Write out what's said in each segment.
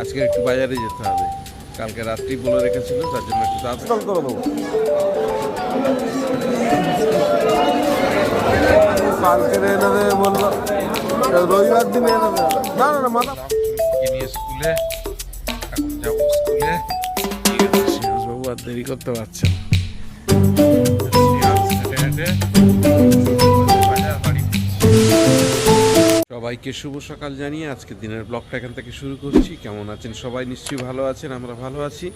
আজকে একটু বাজারে যেতে হবে। কালকে রাত্রি বলে রেখেছিল তার জন্য একটু তাড়াতাড়ি করে দেবো। কালকে বলল রবিবার দিন না না না মাথা নিয়ে স্কুলে? এখন যাব স্কুলে। বাবু আর দেরি করতে পারছেন সবাইকে শুভ সকাল জানিয়ে আজকে দিনের ব্লগটা এখান থেকে শুরু করছি। কেমন আছেন সবাই? নিশ্চয়ই ভালো আছেন, আমরা ভালো আছি।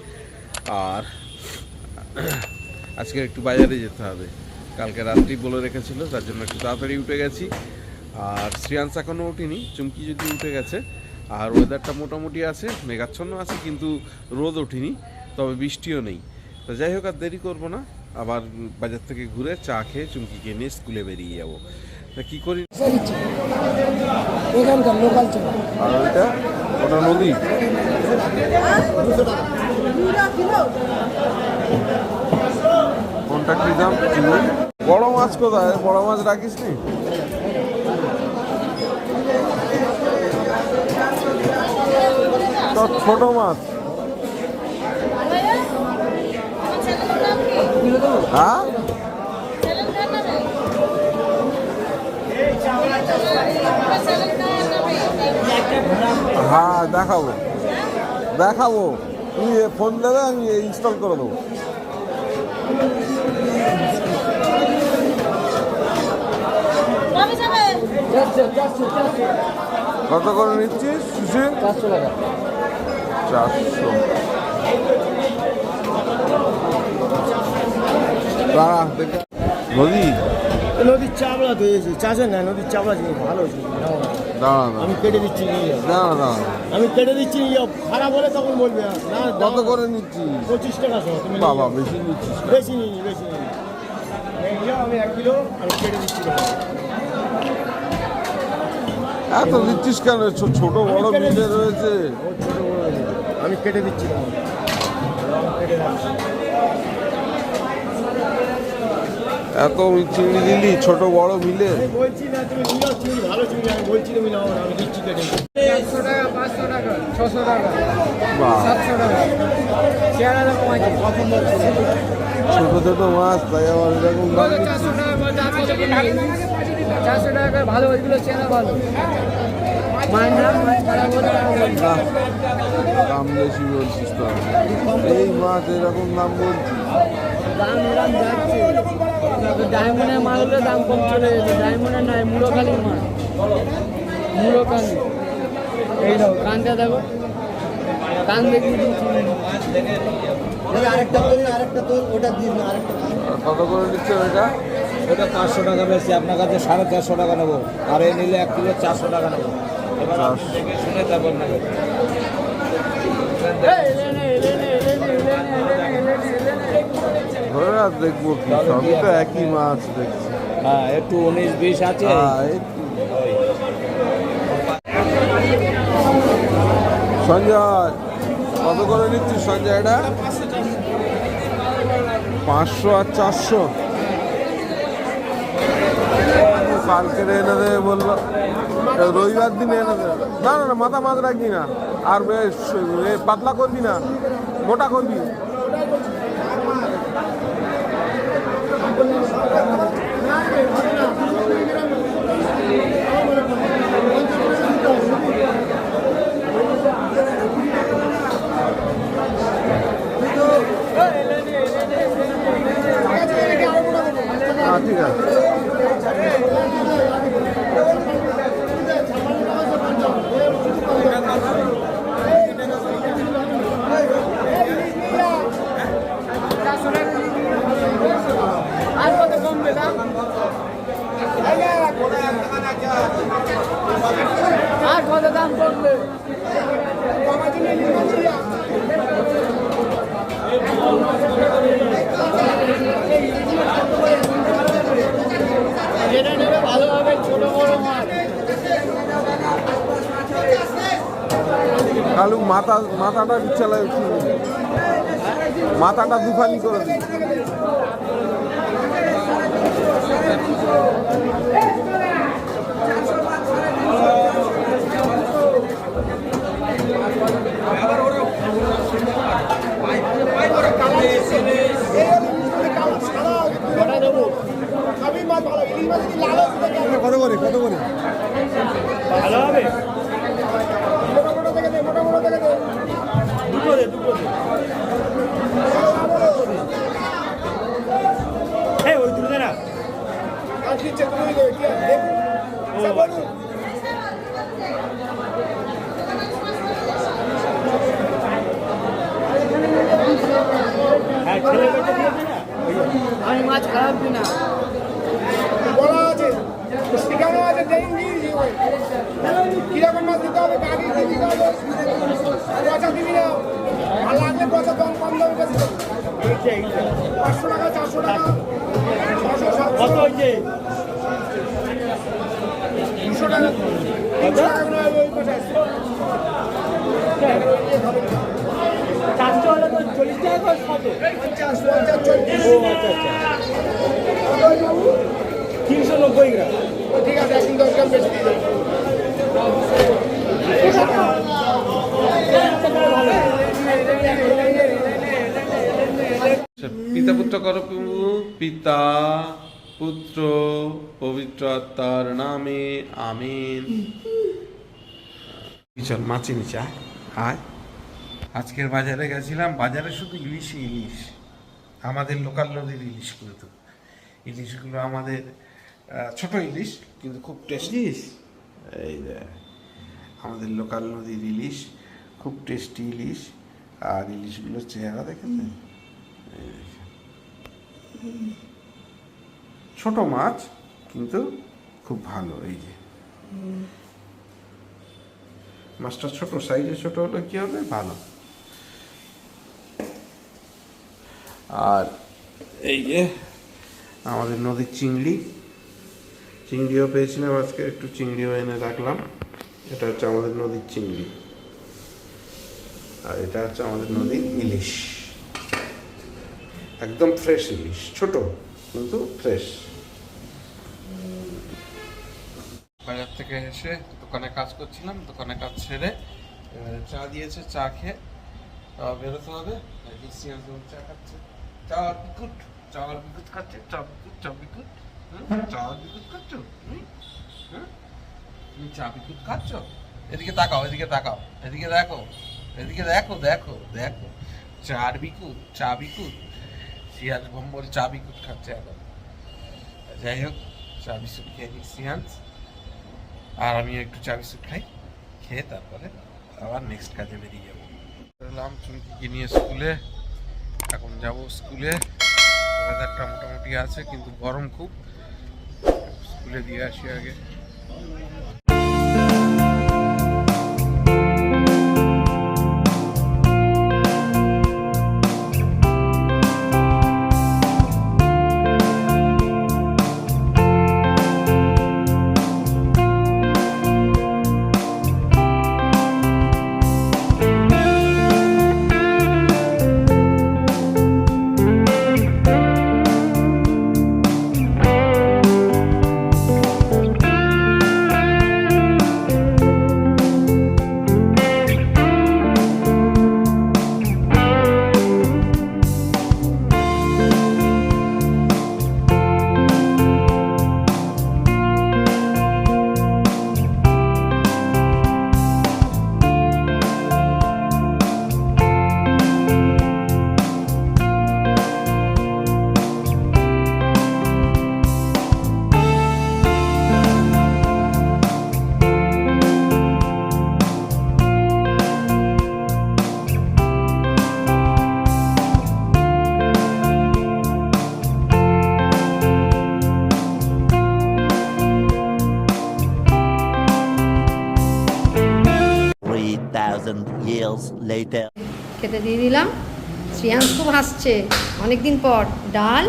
আর আজকে একটু বাজারে যেতে হবে। কালকে রাত্রি বলে রেখেছিল, তার জন্য একটু তাড়াতাড়ি উঠে গেছি। আর শ্রিয়াংশ এখনও ওঠেনি, চুমকি যদি উঠে গেছে। আর ওয়েদারটা মোটামুটি আছে, মেঘাচ্ছন্ন আছে, কিন্তু রোদ ওঠেনি, তবে বৃষ্টিও নেই। তো যাই হোক, আর দেরি করব না। আবার বাজার থেকে ঘুরে চা খেয়ে চুমকিকে নিয়ে স্কুলে বেরিয়ে যাব। কী করি? এখানকার লোকাল চা আর ওইটা? ওটা নদী? কোনটা কি দাম? বড় মাছ কোথায়? বড় মাছ রাখিস নি? ছোট মাছ। হ্যাঁ? হ্যাঁ দেখাবো। দেখাবো। তুমি ফোন দেবে, আমি ইনস্টল করে দেবো। কত করে নিচ্ছিস সুশীল চারশো। টাকা চারশো দাঁড়া, দেখে। নদীর তো এসে চাষের না নদীর চাবড়া জিনিস ভালো দাঁড়া আমি কেটে দিচ্ছি আমি কেটে দিচ্ছি খারাপ হলে তখন বলবে না কত করে নিচ্ছিস পঁচিশ টাকা সহ তুমি বাবা বেশি নিচ্ছিস না। বেশি নিই বেশি নিই আমি এক কিলো আমি কেটে দিচ্ছি এত নিচ্ছিস কেন? ছোট বড় মিলে রয়েছে। আমি কেটে দিচ্ছি আমি কেটে দিচ্ছি এত চিংড়ি দিলি ছোট বড় মিলে। ছোট ছোট মাছ তাই আবার এরকম দাম চারশো টাকা ভালো ওইগুলো চেনা ভালো দাম বেশি বলছিস তো। এই মাছ এরকম দাম বলছিস? ডায়মন্ডের মাল হলে দাম কম চলে যেত ডায়মন্ডের নাই মুড়োখালির মাল মুড়োখালি। এই দাও কানটা দেখো। কান দিচ্ছি আরেকটা আরেকটা ওটা দিন আরেকটা কত করে নিচ্ছে ওইটা? ওটা পাঁচশো টাকা বেশি আপনার কাছে সাড়ে চারশো টাকা নেব। আর এ নিলে এক কিলো চারশো টাকা নেব। এবার শুনে তারপর নেবেন আর দেখব কি? সবই তো একই মাছ দেখছি। হ্যাঁ একটু উনিশ বিশ আছে। হ্যাঁ। সঞ্জয় কত করে নিচ্ছিস সঞ্জয় এটা? পাঁচশো আর চারশো। কালকে এনে দেবে বলল। রবিবার দিনে এনে দেবে না না না মাথা মাছ রাখবি না। আর পাতলা করবি না। মোটা করবি। ঠিক আছে আর কত কমবে দাম আর কত দাম কমবে যেটা নেবে ভালো হবে ছোট বড় মাছ কালু মাথা মাথাটা দিবি। মাথাটা দুফানি করে কত করে কত করে ভালো হবে এই ওই তুলে না হ্যাঁ ছেলে বেঁচে দিয়েছে না। আমি মাছ খারাপ দিই না বলা আছে সেখানে আছে ওই। কীরকম মাছ দিতে হবে কাকি দিতে হবে? পয়সা দিবি না আর লাগলে পয়সা কম কম দামে এইটা পাঁচশো টাকা চারশো টাকা ছশো সাতশো। কত হয়েছে? দুশো টাকা চারশো হলে তো চল্লিশ টাকা করে কত পঞ্চাশ পঞ্চাশ চল্লিশ। আচ্ছা আচ্ছা। তিনশো নব্বই গ্রাম। ঠিক আছে একদিন দশ গ্রাম বেশি দিয়ে পিতা পুত্র কর পিতা পুত্র পবিত্র আত্মার নামে আমিন। চল মাছি নিচে আয়। আয়। আজকের বাজারে গেছিলাম বাজারে শুধু ইলিশ ইলিশ। আমাদের লোকাল নদীর ইলিশগুলো তো। ইলিশগুলো আমাদের ছোট ইলিশ কিন্তু খুব টেস্টি এই যে আমাদের লোকাল নদীর ইলিশ খুব টেস্টি ইলিশ। আর ইলিশগুলোর চেহারা দেখেন। ছোট মাছ কিন্তু খুব ভালো, এই যে। মাছটা ছোট, সাইজে ছোট হলে কি হবে? ভালো। আর এই যে আমাদের নদীর চিংড়ি, চিংড়িও পেয়েছিলাম আজকে, একটু চিংড়িও এনে রাখলাম। এটা হচ্ছে আমাদের নদীর চিংড়ি। আর এটা হচ্ছে আমাদের নদীর ইলিশ। একদম ফ্রেশ ইলিশ, ছোট, কিন্তু ফ্রেশ বাজার থেকে এসে দোকানে কাজ করছিলাম, দোকানে কাজ ছেড়ে চা দিয়েছে, চা খেয়ে বেরোতে হবে। চা খাচ্ছে। এদিকে তাকাও এদিকে তাকাও, এদিকে দেখো এদিকে দেখো দেখো দেখো। চা চা খাচ্ছে এখন। যাই হোক, চা বিস্কুট খেয়ে সিয়ান্স আর আমি একটু চা বিস্কুট খাই, খেয়ে তারপরে আবার নেক্সট কাজে বেরিয়ে যাব। এলাম চুমকিকে নিয়ে স্কুলে? এখন যাব স্কুলে। ওয়েদারটা মোটামুটি আছে, কিন্তু গরম খুব। স্কুলে দিয়ে আসি আগে। Three thousand years later. খেতে দিয়ে দিলাম। শ্রেয়াংস খুব হাসছে। অনেকদিন পর ডাল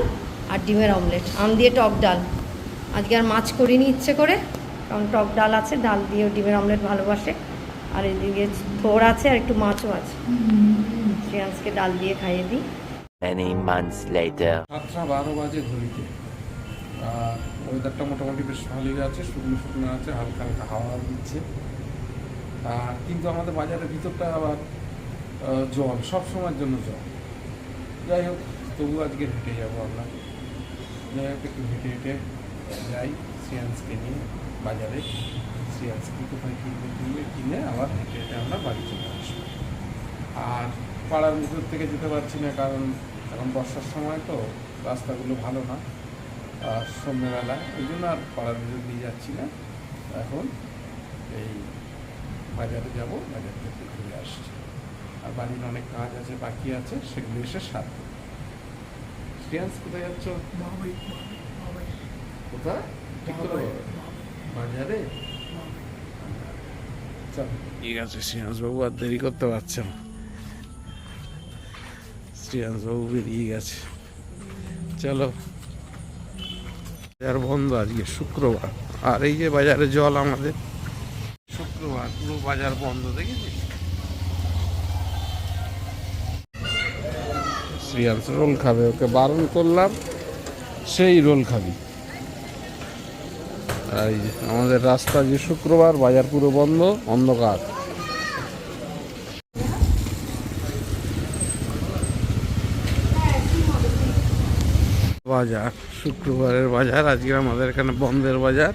আর ডিমের অমলেট। আম দিয়ে টক ডাল। আজকে আর মাছ করিনি ইচ্ছে করে কারণ টক ডাল আছে ডাল দিয়ে ডিমের অমলেট ভালোবাসে। আর এদিকে থোর আছে আর একটু মাছও আছে। শ্রেয়াংসকে ডাল দিয়ে খাইয়ে দিই। Many months later. সাতটা বারো বাজে ঘড়িতে। আর ওয়েদারটা মোটামুটি বেশ ভালোই আছে শুকনো শুকনো আছে হালকা হালকা হাওয়া দিচ্ছে। আর কিন্তু আমাদের বাজারের ভিতরটা আবার জল, সব সময়ের জন্য জল। যাই হোক তবু আজকে হেঁটে যাব আমরা। যাই হোক, একটু হেঁটে হেঁটে যাই সিয়ান্সকে নিয়ে বাজারে। সিয়ান্সকে কোথায় কিনবে কিনবে, কিনে আবার হেঁটে হেঁটে আমরা বাড়ি চলে আসব। আর পাড়ার ভিতর থেকে যেতে পারছি না, কারণ এখন বর্ষার সময় তো রাস্তাগুলো ভালো না। আর সন্ধ্যেবেলা ওই জন্য আর পাড়ার ভিতর দিয়ে যাচ্ছি না। এখন এই বাজারে যাব বাজার থেকে ঘুরে আসছি। আর বাড়ির অনেক কাজ আছে বাকি আছে সেগুলো এসে সার শ্রিয়াংশ কোথায় যাচ্ছ? কোথায়? ঠিক করে বাজারে? চল। ঠিক আছে শ্রিয়াংশ বাবু আর দেরি করতে পারছে না। শ্রিয়াংশ বাবু বেরিয়ে গেছে। চলো। বাজার বন্ধ আজকে শুক্রবার। আর এই যে বাজারে জল আমাদের পুরো বাজার বন্ধ, দেখেছিস? শ্রিয়াংশ রোল খাবে, ওকে বারণ করলাম, সেই রোল খাবি। এই আমাদের রাস্তা যে শুক্রবার, বাজার পুরো বন্ধ, অন্ধকার। বাজার, শুক্রবারের বাজার, আজকে আমাদের এখানে বন্ধের বাজার,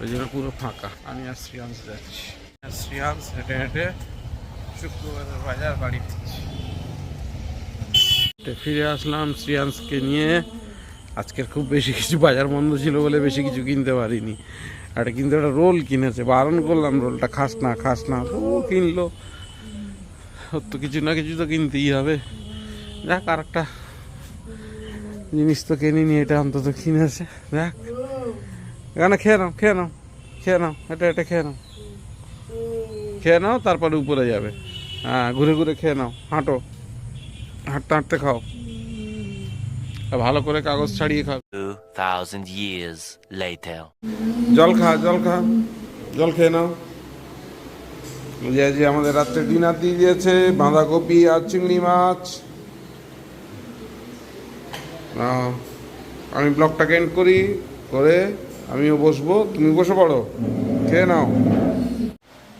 ওই জন্য পুরো ফাঁকা। আমি আর শ্রিয়াংশ যাচ্ছি। আর শ্রিয়াংশ হেঁটে হেঁটে শুক্রবারের বাজার বাড়ি ফিরে আসলাম শ্রিয়াংশকে নিয়ে। আজকের খুব বেশি কিছু বাজার বন্ধ ছিল বলে বেশি কিছু কিনতে পারিনি। একটা কিন্তু একটা রোল কিনেছে বারণ করলাম রোলটা, খাস না খাস না, ও কিনলো। ওর তো কিছু না কিছু তো কিনতেই হবে। দেখ আর একটা জিনিস তো কিনিনি, এটা অন্তত কিনেছে। দেখ এখানে খেয়ে নাও খেয়ে নাও খেয়ে নাও এটা এটা খেয়ে নাও। খেয়ে নাও তারপরে উপরে যাবে। হ্যাঁ ঘুরে ঘুরে খেয়ে নাও হাঁটো। হাঁটতে হাঁটতে খাও। ভালো করে কাগজ ছাড়িয়ে খাও। 2,000 years later. জল খা জল খা জল খেয়ে নাও। যে যে আমাদের রাত্রে ডিনার দিয়ে দিয়েছে বাঁধাকপি আর চিংড়ি মাছ। আমি ব্লগটাকে এন্ড করি করে আমিও বসবো। তুমি বসে পড়ো খেয়ে নাও।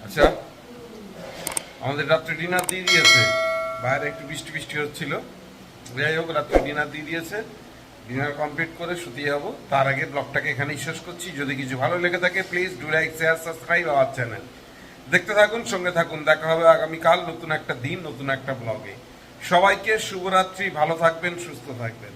আচ্ছা। আমাদের রাত্রে ডিনার দিয়ে দিয়েছে। বাইরে একটু বৃষ্টি বৃষ্টি হচ্ছিল। যাই হোক, রাত্রে ডিনার দিয়ে দিয়েছে। ডিনার কমপ্লিট করে শুতে যাব। তার আগে ব্লগটাকে এখানেই শেষ করছি। যদি কিছু ভালো লেগে থাকে please do like share subscribe our channel দেখতে থাকুন, সঙ্গে থাকুন। দেখা হবে আগামীকাল নতুন একটা দিন, নতুন একটা ব্লগে সবাইকে শুভরাত্রি। ভালো থাকবেন, সুস্থ থাকবেন।